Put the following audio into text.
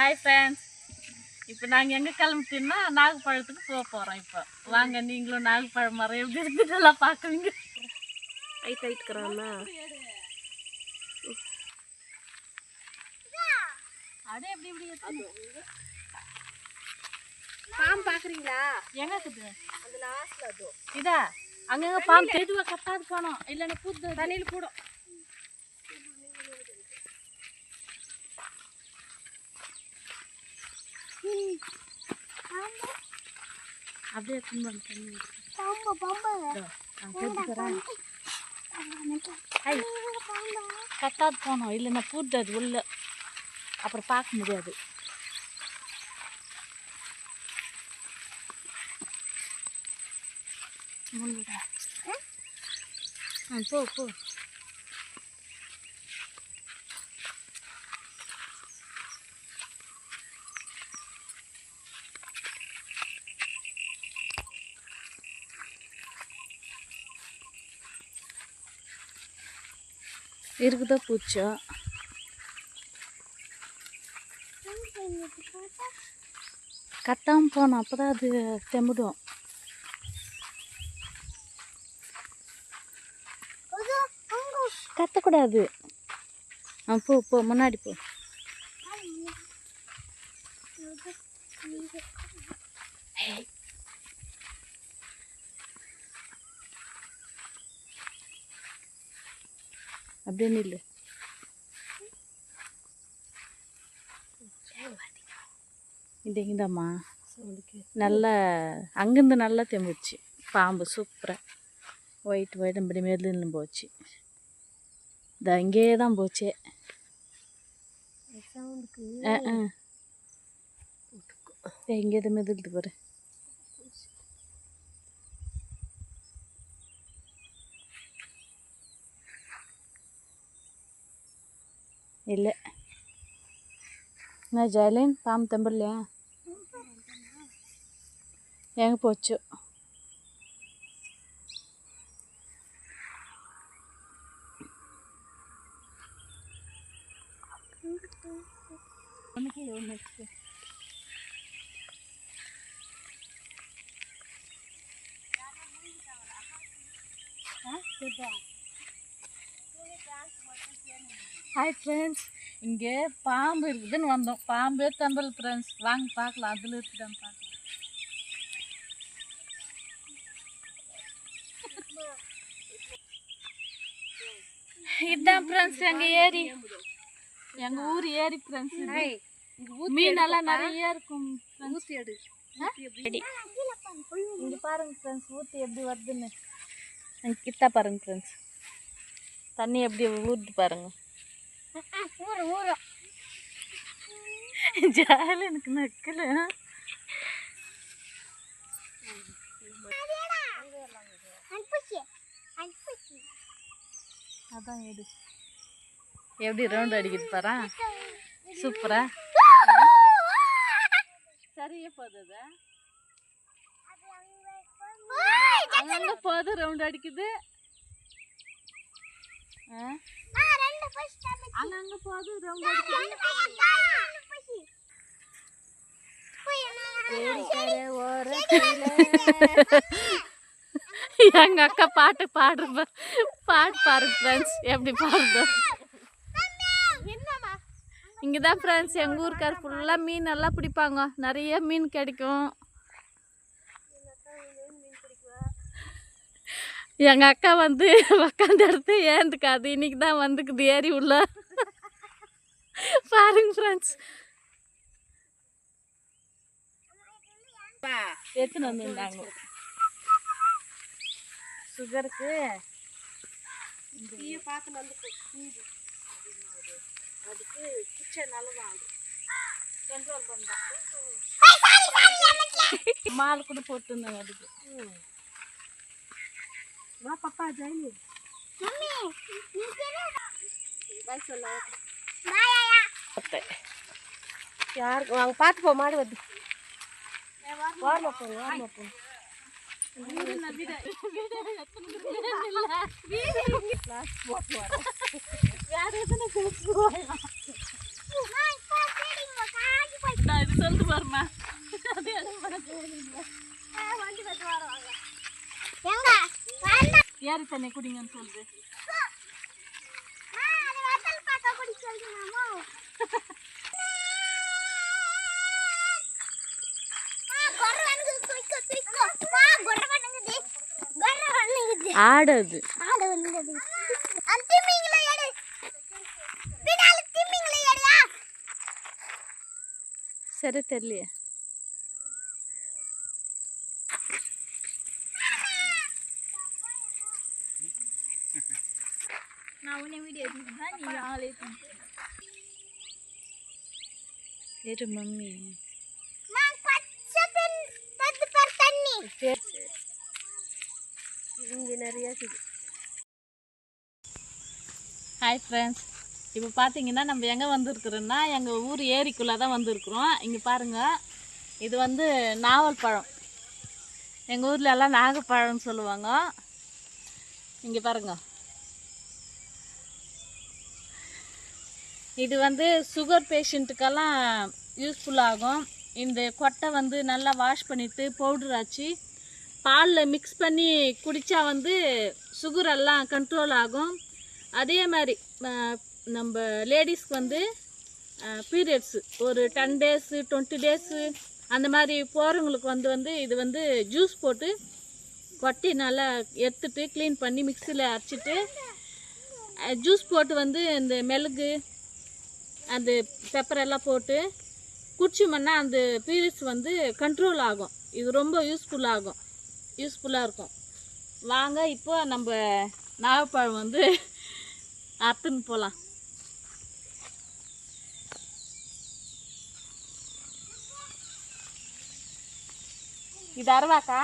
Hi friends இப்போ நாங்கள் எங்கே கிளம்பிட்டோம்னா நாகப்பழத்துக்கு போக போகிறோம் இப்போ. வாங்க நீங்களும் நாகப்பழம் மரம் எப்படி இருக்குது எல்லாம் பார்க்குவீங்க. ஐட் ஐட்டுக்கிறான்னா அடே எப்படி இருக்குது? பாம்பு பார்க்குறீங்களா எங்கே இருக்குது? அந்த லாஸ்ட்ல அதோ. இதா? அங்கங்கே பாம்பு தெதுவாக கட்டாது போனோம். இல்லைன்னா புது தண்ணியில் கூடும் அப்படியே எடுத்துன்னு வந்து தண்ணி. பாம்பு பாம்பு. நான் தெரிஞ்சுக்கிறேன் ஐ கட்டாது போனோம். இல்லைன்னா அது உள்ள. அப்புறம் பார்க்க முடியாது. முள்ளுடா. ஆ போ போ. இருக்குதா பூச்சா? கட்டாமல் போனோம் அப்போ தான் அது தெம்பிடும். கத்தக்கூடாது. ஆ போ போ முன்னாடி போ. அப்படியே நில்லு இந்த இந்தாம்மா நல்லா அங்கேருந்து நல்லா தெம்பிடுச்சு பாம்பு சூப்பராக ஒயிட் ஒயிட் இப்படி மெதுன்னு போச்சு இந்த அங்கேயே தான் போச்சே எங்கே தான் மெதுல்து இல்லை. நான் ஜெயலின் பாம்பு தம்பலையா எங்கே போச்சு? ஹாய் ஃப்ரெண்ட்ஸ் இங்கே பாம்பு இருக்குதுன்னு வந்தோம். பாம்பே தம்பல் ஃப்ரெண்ட்ஸ் வாங்க பார்க்கலாம். அதில் இருக்குதான்னு பார்க்கலாம். இதுதான் ஃப்ரெண்ட்ஸ் எங்கள் ஏரி. எங்கள் ஊர் ஏரி ஃப்ரெண்ட்ஸ் மீனெல்லாம் நிறைய இருக்கும் ஊற்றி எடு. இங்கே பாருங்க ஃப்ரெண்ட்ஸ் ஊற்றி எப்படி வருதுன்னு. கிட்ட பாருங்க ஃப்ரெண்ட்ஸ் தண்ணி எப்படி ஊற்று பாருங்க. ஜாலி எனக்கு நக்கல. அதான் எடு. எப்படி ரவுண்ட் அடிக்குது பாரா? சூப்பரா? சரியா போகுது அங்கங்க போகுது ரவுண்ட் அடிக்குது. அங்கங்க போகுது எங்க அக்கா பாட்டு பாடுற பாட்டு பாருங்க ஃப்ரெண்ட்ஸ் எப்படி என்னம்மா? இங்கே தான் ஃப்ரெண்ட்ஸ் எங்கள் ஊருக்கார் ஃபுல்லாக மீன் எல்லாம் பிடிப்பாங்க. நிறைய மீன் கிடைக்கும். எங்கள் அக்கா வந்து உக்காந்த இடத்து ஏந்துக்காது இன்னைக்கு தான் வந்துக்குது ஏறி உள்ள பாருங்க ஃப்ரெண்ட்ஸ் எத்தனை வந்துருந்தாங்க சுகருக்கு தீய பார்த்து வந்து கூடு அதுக்கு குச்சை நல்லதான் அது கண்ட்ரோல் பண்ணா மால் கூட போட்டுருந்தாங்க அதுக்கு Wah, papa aja ini. Mami, mungkin ya. Bye, selalu. Bye, ayah. Oke. Ya, uang empat, kok malu. Warna pun, warna pun. Ini nabi dah. Ini nabi dah. Ini nabi dah. Ini nabi dah. Ini Nah, itu selalu berma. Tapi ada yang berma. Eh, mau kita keluar orang-orang. ஏரி தண்ணி குடிங்கன்னு சொல்லுது ஆ, அது வெத்தல் நான் உன்னை video எடுத்துக்கிறேன் நீ ஆளே இரு மம்மி. இங்கே நிறைய ஹாய் ஃப்ரெண்ட்ஸ் இப்போ பார்த்தீங்கன்னா நம்ம எங்கே வந்திருக்கிறோன்னா எங்கள் ஊர் ஏரிக்குள்ளே தான் வந்திருக்கிறோம். இங்கே பாருங்கள் இது வந்து நாவல் பழம். எங்கள் ஊரில் எல்லாம் நாகப்பழம்னு சொல்லுவாங்க. இங்கே பாருங்க. இது வந்து சுகர் பேஷண்ட்டுக்கெல்லாம் யூஸ்ஃபுல்லாகும் இந்த கொட்டை வந்து நல்லா வாஷ் பண்ணிவிட்டு பவுடர் ஆச்சு. பாலில் மிக்ஸ் பண்ணி குடித்தா வந்து சுகர் எல்லாம் கண்ட்ரோல் ஆகும். அதே மாதிரி நம்ம லேடிஸ்க்கு வந்து பீரியட்ஸு ஒரு டென் டேஸு டுவெண்ட்டி டேஸு அந்த மாதிரி போகிறவங்களுக்கு வந்து வந்து இது வந்து ஜூஸ் போட்டு கொட்டி நல்லா எடுத்துட்டு க்ளீன் பண்ணி மிக்சியில் அரைச்சிட்டு ஜூஸ் போட்டு வந்து இந்த மிளகு அந்த பெப்பர் எல்லாம் போட்டு குடிச்சோம்னா அந்த பீரியட்ஸ் வந்து கண்ட்ரோல் ஆகும். இது ரொம்ப யூஸ்ஃபுல் ஆகும். யூஸ்ஃபுல்லாக இருக்கும். வாங்க இப்போ நம்ம நாகப்பழம் வந்து அறுத்துன்னு போகலாம் இது அருவாக்கா?